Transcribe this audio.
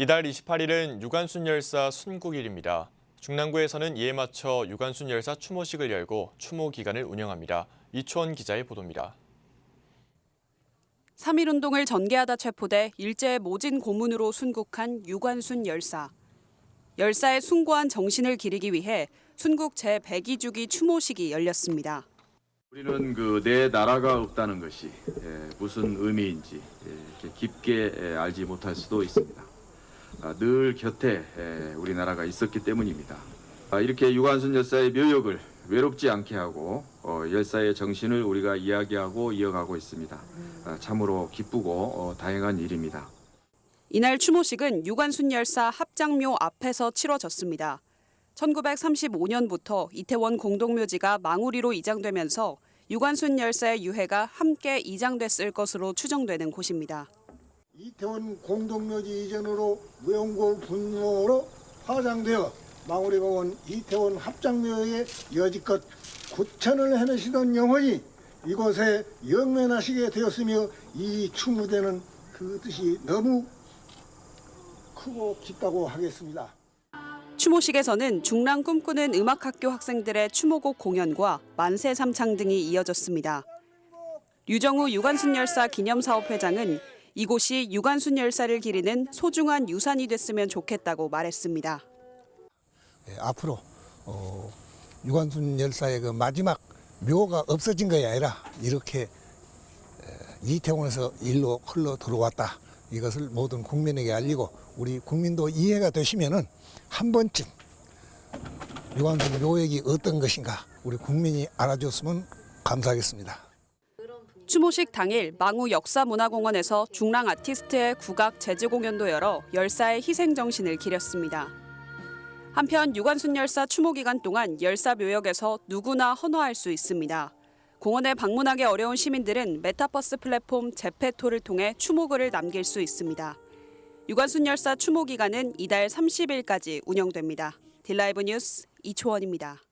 이달 28일은 유관순 열사 순국일입니다. 중랑구에서는 이에 맞춰 유관순 열사 추모식을 열고 추모 기간을 운영합니다. 이초원 기자의 보도입니다. 3.1운동을 전개하다 체포돼 일제의 모진 고문으로 순국한 유관순 열사. 열사의 숭고한 정신을 기리기 위해 순국 제102주기 추모식이 열렸습니다. 우리는 그 내 나라가 없다는 것이 예, 무슨 의미인지 예, 깊게 예, 알지 못할 수도 있습니다. 아, 늘 곁에 예, 우리나라가 있었기 때문입니다. 아, 이렇게 유관순 열사의 묘역을 외롭지 않게 하고 어, 열사의 정신을 우리가 이야기하고 이어가고 있습니다. 아, 참으로 기쁘고 어, 다행한 일입니다. 이날 추모식은 유관순 열사 합장묘 앞에서 치러졌습니다. 1935년부터 이태원 공동묘지가 망우리로 이장되면서 유관순 열사의 유해가 함께 이장됐을 것으로 추정되는 곳입니다. 이태원 공동묘지 이전으로 무용고 분로로 화장되어 망우리공원 이태원 합장묘에 여지껏 구천을 해내시던 영혼이 이곳에 영면하시게 되었으며 이 추무대는 그 뜻이 너무 크고 깊다고 하겠습니다. 추모식에서는 중랑 꿈꾸는 음악학교 학생들의 추모곡 공연과 만세 삼창 등이 이어졌습니다. 유정우 유관순 열사 기념사업 회장은 이곳이 유관순 열사를 기리는 소중한 유산이 됐으면 좋겠다고 말했습니다. 예, 앞으로 어, 유관순 열사의 그 마지막 묘가 없어진 것이 아니라 이렇게 에, 이태원에서 일로 흘러 들어왔다. 이것을 모든 국민에게 알리고 우리 국민도 이해가 되시면은 한 번쯤 유관순 묘역이 어떤 것인가 우리 국민이 알아줬으면 감사하겠습니다. 추모식 당일 망우 역사문화공원에서 중랑 아티스트의 국악 재즈 공연도 열어 열사의 희생 정신을 기렸습니다. 한편 유관순 열사 추모 기간 동안 열사 묘역에서 누구나 헌화할 수 있습니다. 공원에 방문하기 어려운 시민들은 메타버스 플랫폼 제페토를 통해 추모글을 남길 수 있습니다. 유관순 열사 추모 기간은 이달 30일까지 운영됩니다. 딜라이브 뉴스 이초원입니다.